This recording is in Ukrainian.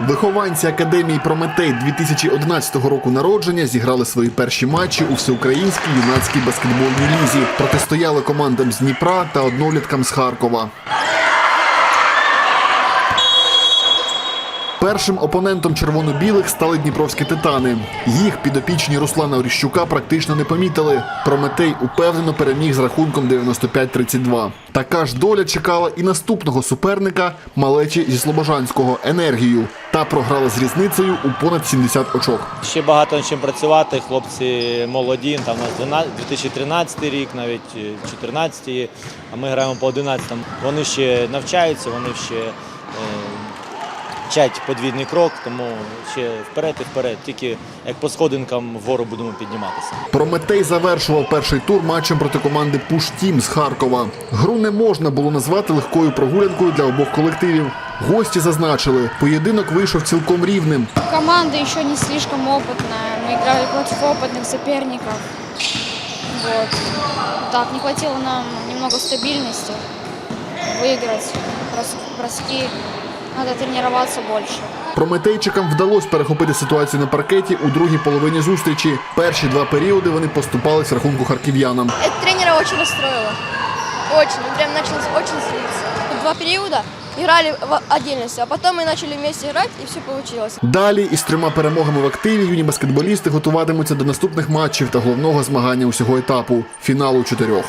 Вихованці академії Прометей 2011 року народження зіграли свої перші матчі у всеукраїнській юнацькій баскетбольній лізі. Протистояли командам з Дніпра та одноліткам з Харкова. Першим опонентом червоно-білих стали дніпровські титани. Їх підопічні Руслана Оріщука практично не помітили. Прометей упевнено переміг з рахунком 95-32. Така ж доля чекала і наступного суперника малечі зі Слобожанського енергію. Та програла з різницею у понад 70 очок. Ще багато над чим працювати. Хлопці молоді. Там у нас 2013 рік, навіть 2014, а ми граємо по 11. Вони ще навчаються, вони ще е, вчать подвійний крок, тому ще вперед і вперед. Тільки як по сходинкам вгору будемо підніматися. Прометей завершував перший тур матчем проти команди Пуш Тім з Харкова. Гру не можна було назвати легкою прогулянкою для обох колективів. Гості зазначили, поєдинок вийшов цілком рівним. Команда еще не слишком опытная. Мы играли против опытных соперников. Вот. Так, не хватило нам немного стабильности. Выиграть брос- броски. Надо тренироваться больше. Прометейчикам вдалося перехопити ситуацію на паркеті у другій половині зустрічі. Перші два періоди вони поступались в рахунку харків'янам. Это тренера очень расстроило. Очень. Он прям начал очень злиться. Два периода играли в отдельности, а потом мы начали вместе играть, и все получилось. Далі із трьома перемогами в активі юні баскетболісти готуватимуться до наступних матчів та головного змагання усього етапу фіналу чотирьох.